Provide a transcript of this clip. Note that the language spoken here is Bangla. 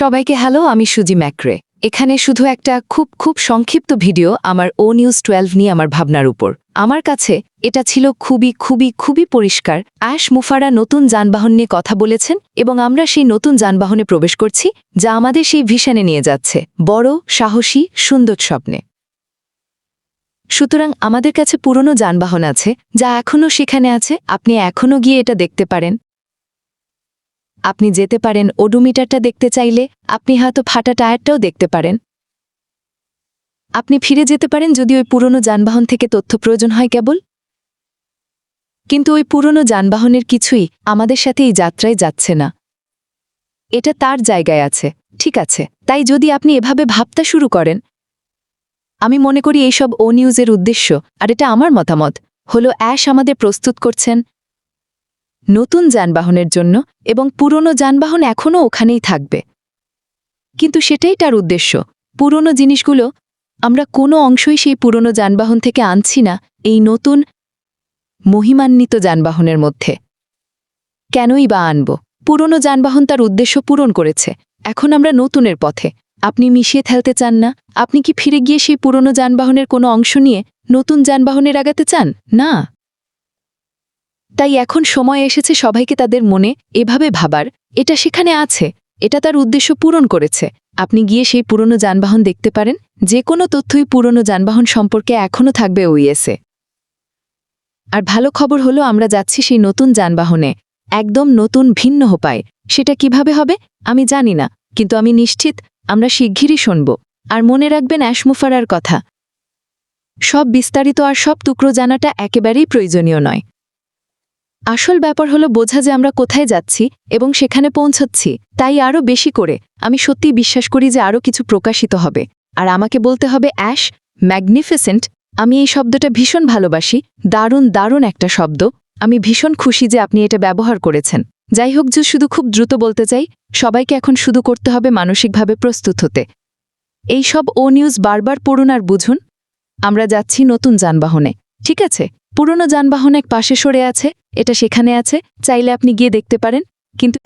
সবাইকে হ্যালো, আমি সুজি ম্যাক্রে। এখানে শুধু একটা খুব খুব সংক্ষিপ্ত ভিডিও আমার ও নিউজ টুয়েলভ নিয়ে আমার ভাবনার উপর। আমার কাছে এটা ছিল খুবই খুবই খুবই পরিষ্কার। অ্যাশ মুফারা নতুন যানবাহন নিয়ে কথা বলেছেন এবং আমরা সেই নতুন যানবাহনে প্রবেশ করছি, যা আমাদের সেই ভিশনে নিয়ে যাচ্ছে। বড়, সাহসী, সুন্দর স্বপ্নে। সুতরাং আমাদের কাছে পুরনো যানবাহন আছে, যা এখনও সেখানে আছে। আপনি এখনও গিয়ে এটা দেখতে পারেন। আপনি যেতে পারেন ওডোমিটারটা দেখতে চাইলে, আপনি হয়তো ফাটা টায়ারটাও দেখতে পারেন। আপনি ফিরে যেতে পারেন যদি ওই পুরনো যানবাহন থেকে তথ্য প্রয়োজন হয় কেবল। কিন্তু ওই পুরনো যানবাহনের কিছুই আমাদের সাথে এই যাত্রায় যাচ্ছে না। এটা তার জায়গায় আছে, ঠিক আছে। তাই যদি আপনি এভাবে ভাবতে শুরু করেন, আমি মনে করি এইসব ও নিউজের উদ্দেশ্য, আর এটা আমার মতামত। হল অ্যাশ আমাদের প্রস্তুত করছেন নতুন যানবাহনের জন্য এবং পুরনো যানবাহন এখনও ওখানেই থাকবে। কিন্তু সেটাই তার উদ্দেশ্য। পুরনো জিনিসগুলো আমরা কোনো অংশই সেই পুরনো যানবাহন থেকে আনছি না, এই নতুন মহিমান্বিত যানবাহনের মধ্যে। কেনই বা আনব? পুরনো যানবাহন তার উদ্দেশ্য পূরণ করেছে। এখন আমরা নতুনের পথে। আপনি মিশিয়ে ফেলতে চান না? আপনি কি ফিরে গিয়ে সেই পুরনো যানবাহনের কোনো অংশ নিয়ে নতুন যানবাহনের আগাতে চান? না। তাই এখন সময় এসেছে সবাইকে তাদের মনে এভাবে ভাবার। এটা সেখানে আছে। এটা তার উদ্দেশ্য পূরণ করেছে। আপনি গিয়ে সেই পুরনো যানবাহন দেখতে পারেন। যে কোনো তথ্যই পুরনো যানবাহন সম্পর্কে এখনও থাকবে ওইএসে আর ভালো খবর হলো আমরা যাচ্ছি সেই নতুন যানবাহনে। একদম নতুন, ভিন্ন হোপায়। সেটা কীভাবে হবে? আমি জানি না। কিন্তু আমি নিশ্চিত আমরা শিগগিরই শুনব। আর মনে রাখবেন অ্যাশমুফারার কথা। সব বিস্তারিত আর সব টুকরো জানাটা একেবারেই প্রয়োজনীয় নয়। আসল ব্যাপার হলো বোঝা যে আমরা কোথায় যাচ্ছি এবং সেখানে পৌঁছচ্ছি, তাই আরও বেশি করে। আমি সত্যিই বিশ্বাস করি যে আরও কিছু প্রকাশিত হবে। আর আমাকে বলতে হবে, অ্যাশ, ম্যাগনিফিসেন্ট, আমি এই শব্দটা ভীষণ ভালোবাসি। দারুণ দারুণ একটা শব্দ। আমি ভীষণ খুশি যে আপনি এটা ব্যবহার করেছেন। যাই হোক যে শুধু খুব দ্রুত বলতে চাই, সবাইকে এখন শুধু করতে হবে মানসিকভাবে প্রস্তুত হতে। এই সব ও নিউজ বারবার পড়ুন আর বুঝুন। আমরা যাচ্ছি নতুন যানবাহনে। ঠিক আছে, পুরনো যানবাহন এক পাশে সরে আছে, এটা সেখানে আছে, চাইলে আপনি গিয়ে দেখতে পারেন, কিন্তু